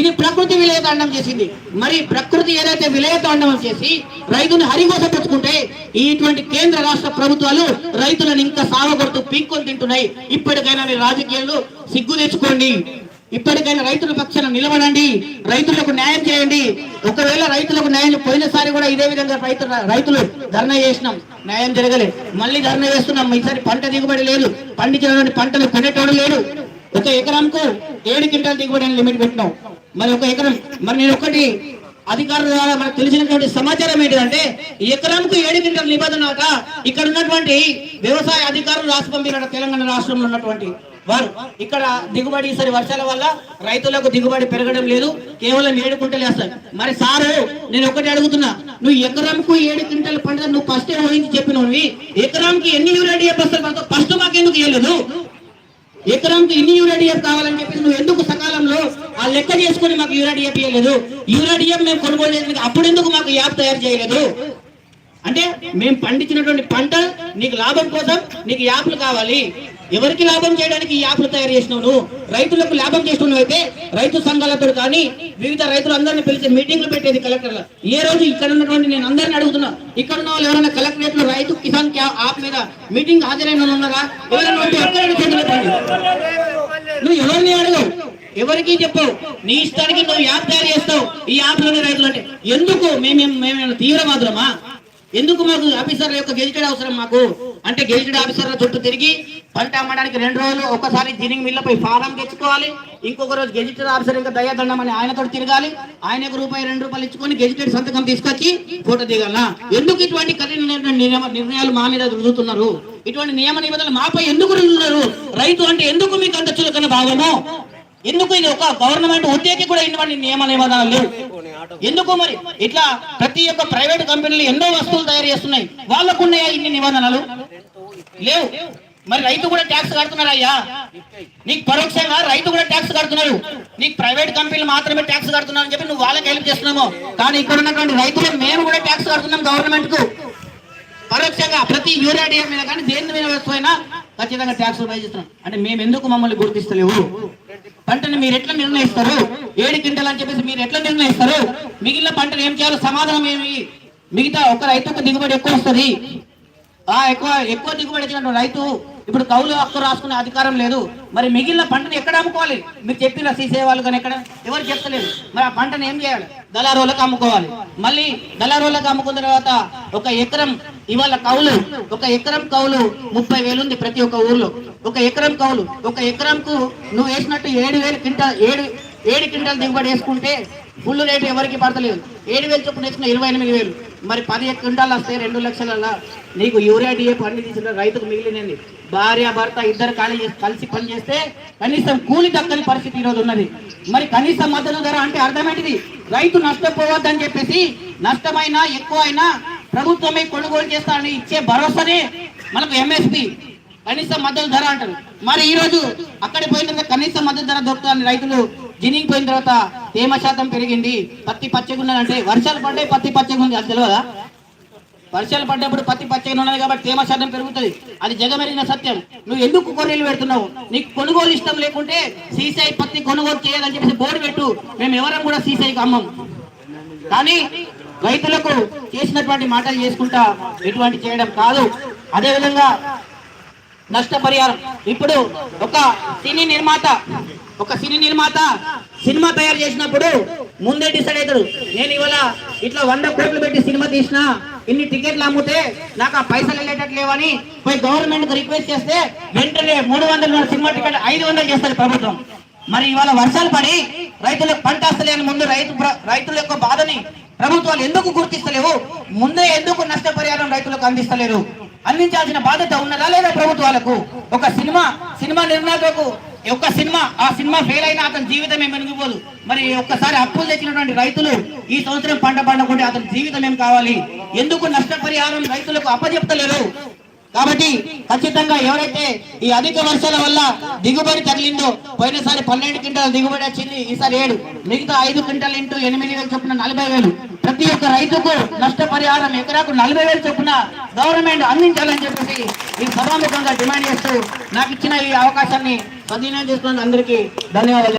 ఇది ప్రకృతి విలయతాండం చేసింది. మరి ప్రకృతి ఏదైతే విలయతాండం చేసి రైతుని హరిగోస పెట్టుకుంటే ఇటువంటి కేంద్ర రాష్ట్ర ప్రభుత్వాలు రైతులను ఇంకా సాగగొడుతూ పీక్కొని తింటున్నాయి. ఇప్పటికైనా రాజకీయాలు సిగ్గు తెచ్చుకోండి. ఇప్పటికైనా రైతుల పక్షాన నిలబడండి. రైతులకు న్యాయం చేయండి. ఒకవేళ రైతులకు న్యాయం పోయినసారి కూడా ఇదే విధంగా రైతు రైతులు ధర్నా చేసినాం. న్యాయం జరగలేదు మళ్ళీ ధర్నా చేస్తున్నాం. ఈసారి పంట దిగుబడి లేదు. పండించిన పంటలు కొనేటోడు లేడు. ఒక ఎకరంకు ఏడు క్వింటాల్ దిగుబడి అని లిమిట్ పెట్టినాం. మరి ఒక ఎకరం మరి నేను ఒకటి అధికారుల ద్వారా మనకు తెలిసినటువంటి సమాచారం ఏంటంటే ఎకరంకు ఏడు క్వింటల్ నిబంధన ఇక్కడ ఉన్నటువంటి వ్యవసాయ అధికారులు రాసి పంపినట తెలంగాణ రాష్ట్రంలో ఉన్నటువంటి వారు. ఇక్కడ దిగుబడి ఈసారి వర్షాల వల్ల రైతులకు దిగుబడి పెరగడం లేదు కేవలం ఏడు క్వింటల్ వేస్తారు మరి సారు నేను ఒకటి అడుగుతున్నా నువ్వు ఎకరంకు ఏడు క్వింటల్ పంట నువ్వు ఫస్ట్ ఊహించి చెప్పినవి? ఎకరంకి ఎన్ని యూరియా వస్తారు ఫస్ట్ మాకెందుకు వేయలేదు ఎకరానికి ఇన్ని యూరియా కావాలని చెప్పి నువ్వు ఎందుకు సకాలంలో ఆ లెక్క చేసుకొని మాకు యూరియా ఇవ్వలేదు యూరియా మేము కొనుగోలు చేయడానికి అప్పుడు ఎందుకు మాకు యాప్ తయారు చేయలేదు? అంటే మేము పండించినటువంటి పంట నీకు లాభం కోసం నీకు యాప్లు కావాలి. ఎవరికి లాభం చేయడానికి ఈ యాప్లు తయారు చేసినావు నువ్వు రైతులకు లాభం చేస్తున్నావు అయితే రైతు సంఘాలతో కానీ వివిధ రైతులందరినీ పిలిచి మీటింగ్లు పెట్టేది కలెక్టర్ల ఏ రోజు ఇక్కడ ఉన్నటువంటి నేను అందరిని అడుగుతున్నా ఇక్కడ ఉన్న వాళ్ళు ఎవరైనా కలెక్టరేట్లో రైతు కిసాన్ క్యా- యాప్ మీద మీటింగ్ హాజరైన వాళ్ళు ఉన్నారా? ఎవరైనా నువ్వు ఎవరిని అడగవు? ఎవరికి చెప్పవు. నీ ఇష్టానికి నువ్వు యాప్ తయారు చేస్తావు. ఈ యాప్లోని రైతులు అంటే ఎందుకు? మేము మేము తీవ్రవాదులమా? ఎందుకు మాకు ఆఫీసర్ల యొక్క గెజిటెడ్ అవసరం మాకు? అంటే గెజిటెడ్ ఆఫీసర్ల చుట్టూ తిరిగి పంట అమ్మడానికి రెండు రోజులు ఒకసారి జినింగ్ మిల్లపై ఫారం తెచ్చుకోవాలి. ఇంకొక రోజు గెజిటెడ్ ఆఫీసర్ ఇంకా దయాదండం అని ఆయనతో తిరగాలి. ఆయనకు రూపాయి రెండు రూపాయలు ఇచ్చుకొని గెజిటెడ్ సంతకం తీసుకొచ్చి ఫోటో దిగాల? ఎందుకు ఇటువంటి కఠిన నియమ- నిర్ణయాలు మా మీద రుజుతున్నారు ఇటువంటి నియమ నిబంధనలు మాపై ఎందుకు రుజుతున్నారు రైతు అంటే ఎందుకు మీకు అంత చులకన భావము? ఎందుకు ఇది ఒక గవర్నమెంట్ ఉద్యోగి కూడా ఇటువంటి నియమ నిబంధనలు ఎందుకు మరి? ఇట్లా ప్రతి ఒక్క ప్రైవేట్ కంపెనీలు ఎన్నో వస్తువులు తయారు చేస్తున్నాయి. వాళ్ళకు ఉన్నాయా ఇన్ని నిబంధనలు? లేవు. మరి రైతు కూడా ట్యాక్స్ కడుతున్నారు అయ్యా. నీకు పరోక్షంగా రైతు కూడా ట్యాక్స్ కడుతున్నారు. నీకు ప్రైవేట్ కంపెనీలు మాత్రమే ట్యాక్స్ కడుతున్నారు అని చెప్పి నువ్వు వాళ్ళకి హెల్ప్ చేస్తున్నాము. కానీ ఇక్కడ ఉన్నటువంటి రైతులు మేము కూడా ట్యాక్స్ కడుతున్నాం గవర్నమెంట్కు పరోక్షంగా ప్రతి యూరియా డిఎం మీద కానీ దేని మీద వస్తున్నా ఖచ్చితంగా ట్యాక్స్ పే చేస్తున్నాం. అంటే మేము ఎందుకు మమ్మల్ని గుర్తిస్తలేవు? పంటని మీరు ఎట్లా నిర్ణయిస్తారు? ఏడు క్వింటల్ అని చెప్పేసి మీరు ఎట్లా నిర్ణయిస్తారు? మిగిలిన పంటలు ఏం చేయాలో సమాధానం ఏమి? మిగతా ఒక రైతుకు దిగుబడి ఎక్కువ వస్తుంది. ఆ ఎక్కువ ఎక్కువ దిగుబడి వచ్చిన రైతు ఇప్పుడు కౌలు హక్కు రాసుకునే అధికారం లేదు. మరి మిగిలిన పంటను ఎక్కడ అమ్ముకోవాలి? మీరు చెప్పిన సీసే వాళ్ళు కానీ ఎక్కడ? ఎవరు చెప్తలేదు మరి ఆ పంటను ఏం చేయాలి? దళారులకు అమ్ముకోవాలి. మళ్ళీ దళారులకు అమ్ముకున్న తర్వాత ఒక ఎకరం ఇవాళ కౌలు ఒక ఎకరం కౌలు ముప్పై వేలు ఉంది ప్రతి ఒక్క ఊర్లో. ఒక ఎకరం కౌలు ఒక ఎకరంకు నువ్వు వేసినట్టు ఏడు వేలు క్వింటల్ ఏడు ఏడు క్వింటల్ దిగుబడి వేసుకుంటే ఫుల్ రేటు ఎవరికి పడతలేదు. ఏడు వేలు చొప్పున వేసిన ఇరవై ఎనిమిది వేలు. మరి పది క్వింటాలు వస్తే రెండు లక్షల నీకు యూరియా డిఏ అన్ని తీసిన రైతుకు మిగిలినది భార్య భర్త ఇద్దరు ఖాళీ చేసి కలిసి పని చేస్తే కనీసం కూలి దక్కని పరిస్థితి ఈరోజు ఉన్నది. మరి కనీస మద్దతు ధర అంటే అర్థమేంటిది రైతు నష్టపోవద్దని చెప్పేసి నష్టమైనా ఎక్కువ అయినా ప్రభుత్వమే కొనుగోలు చేస్తానని ఇచ్చే భరోసానే మనకు ఎంఎస్పి కనీస మద్దతు ధర అంటారు. మరి ఈ రోజు అక్కడ పోయిన తర్వాత కనీస మద్దతు ధర దొరుకుతుందని రైతులు జినింగ్ పోయిన తర్వాత తేమ శాతం పెరిగింది. పత్తి పచ్చగా ఉన్నదంటే వర్షాలు పడ్డాయి పత్తి పచ్చగా ఉంది. అది తెలియదా? వర్షాలు పడ్డప్పుడు పత్తి పచ్చగా ఉన్నది కాబట్టి తేమ శాతం పెరుగుతుంది. అది జగమెరిగిన సత్యం. నువ్వు ఎందుకు కొర్రీలు పెడుతున్నావు? నీకు కొనుగోలు ఇష్టం లేకుంటే సీసీఐ పత్తి కొనుగోలు చేయాలని చెప్పేసి బోర్డు పెట్టు. మేము ఎవరం కూడా సీసీఐకి అమ్మం. కానీ రైతులకు చేసినటువంటి మాటలు చేసుకుంటా ఎటువంటి చేయడం కాదు. అదేవిధంగా నష్టపరిహారం. ఇప్పుడు ఒక సినీ నిర్మాత ఒక సినీ నిర్మాత సినిమా తయారు చేసినప్పుడు ముందే డిసైడ్ అవుతాడు. నేను ఇవాళ ఇట్లా వంద కోట్లు పెట్టి సినిమా తీసిన ఇన్ని టికెట్లు అమ్మితే నాకు ఆ పైసలు వెళ్ళేటట్లేవని పోయి గవర్నమెంట్ రిక్వెస్ట్ చేస్తే వెంటనే మూడు వందల సినిమా టికెట్ ఐదు వందలు చేస్తారు ప్రభుత్వం. మరి ఇవాళ వర్షాలు పడి రైతులకు పంట వస్తలేని ముందు రైతు ప్ర- రైతుల యొక్క బాధని ప్రభుత్వాలు ఎందుకు గుర్తిస్తలేవు? ముందే ఎందుకు నష్టపరిహారం రైతులకు అందిస్తలేరు? అందించాల్సిన బాధ్యత ఉన్నదా లేదా ప్రభుత్వాలకు? ఒక సినిమా సినిమా నిర్మాతకు ఒక సినిమా ఆ సినిమా ఫెయిల్ అయినా అతని జీవితం ఏం వెనుకపోదు మరి ఒక్కసారి అప్పులు తెచ్చినటువంటి రైతులు ఈ సంవత్సరం పంట పండకుంటే అతని జీవితం ఏం కావాలి? ఎందుకు నష్టపరిహారం రైతులకు అప్పజెప్తలేరు కాబట్టి ఖచ్చితంగా ఎవరైతే ఈ అధిక వర్షాల వల్ల దిగుబడి తగిలిందో పోయినసారి పన్నెండు క్వింటాల దిగుబడి వచ్చింది ఈసారి ఏడు. మిగతా ఐదు క్వింటల్ ఇంటూ ఎనిమిది వేలు చొప్పున నలభై వేలు. ప్రతి ఒక్క రైతుకు నష్టపరిహారం ఎకరాకు నలభై వేలు చొప్పున గవర్నమెంట్ అందించాలని చెప్పేసి ఈ సభాముఖంగా డిమాండ్ చేస్తూ నాకు ఇచ్చిన ఈ అవకాశాన్ని సద్వినియోగం చేసుకున్న అందరికీ ధన్యవాదాలు.